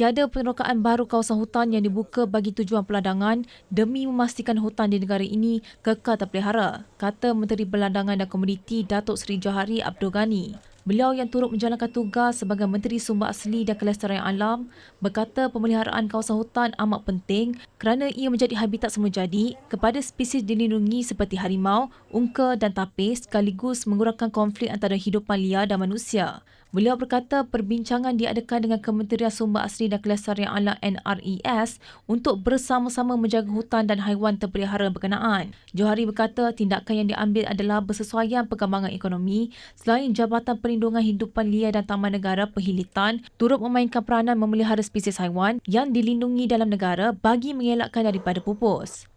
tiada penerokaan baru kawasan hutan yang dibuka bagi tujuan peladangan demi memastikan hutan di negara ini kekal terpelihara, kata Menteri Belandangan dan Komuniti Datuk Seri Johari Abdul Ghani. Beliau yang turut menjalankan tugas sebagai Menteri Sumber Asli dan Kelestarian Alam berkata pemeliharaan kawasan hutan amat penting kerana ia menjadi habitat semulajadi kepada spesies dilindungi seperti harimau, unka dan tapis sekaligus mengurangkan konflik antara hidupan liar dan manusia. Beliau berkata perbincangan diadakan dengan Kementerian Sumber Asli dan Kelestarian Alam NRES untuk bersama-sama menjaga hutan dan haiwan terpelihara berkenaan. Johari berkata tindakan yang diambil adalah bersesuaian perkembangan ekonomi selain Jabatan Perlindungan Hidupan Liar dan Taman Negara Perhilitan turut memainkan peranan memelihara spesies haiwan yang dilindungi dalam negara bagi mengelakkan daripada pupus.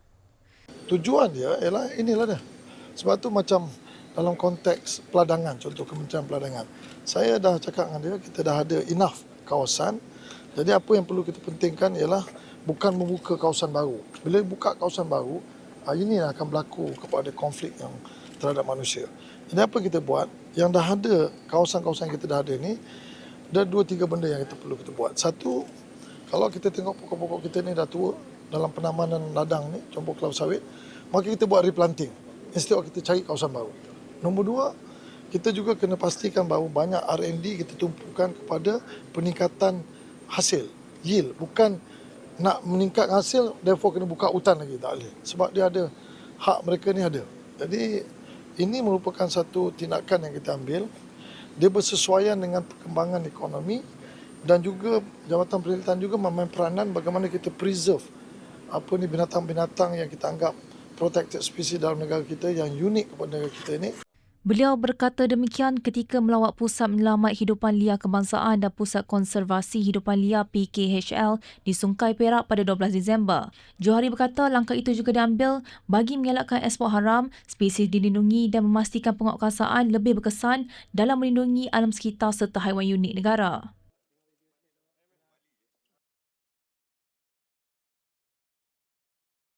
tujuan dia ialah inilah dah. Sebab tu macam dalam konteks peladangan, contoh Kementerian Peladangan. Saya dah cakap dengan dia, kita dah ada enough kawasan. Jadi apa yang perlu kita pentingkan ialah bukan membuka kawasan baru. Bila buka kawasan baru, ah, ini akan berlaku kepada konflik yang terhadap manusia. Jadi apa kita buat, yang dah ada kawasan-kawasan kita dah ada ni, ada dua tiga benda yang kita perlu kita buat. Satu, kalau kita tengok pokok-pokok kita ni dah tua dalam penamanan ladang ni, contoh kelapa sawit, maka kita buat replanting. Instead of kita cari kawasan baru. Nombor dua, kita juga kena pastikan bahawa banyak R&D kita tumpukan kepada peningkatan hasil, yield. Bukan nak meningkat hasil, therefore kena buka hutan lagi. Tak boleh. Sebab dia ada, hak mereka ni ada. Jadi, ini merupakan satu tindakan yang kita ambil. Dia bersesuaian dengan perkembangan ekonomi dan juga Jabatan Perkhidmatan juga memain peranan bagaimana kita preserve apa ni binatang-binatang yang kita anggap protected species dalam negara kita yang unik kepada negara kita ini. Beliau berkata demikian ketika melawat Pusat Menyelamat Hidupan Liar Kebangsaan dan Pusat Konservasi Hidupan Liar PKHL di Sungai Perak pada 12 Disember. Johari berkata langkah itu juga diambil bagi mengelakkan ekspor haram, spesies dilindungi dan memastikan penguatkuasaan lebih berkesan dalam melindungi alam sekitar serta haiwan unik negara.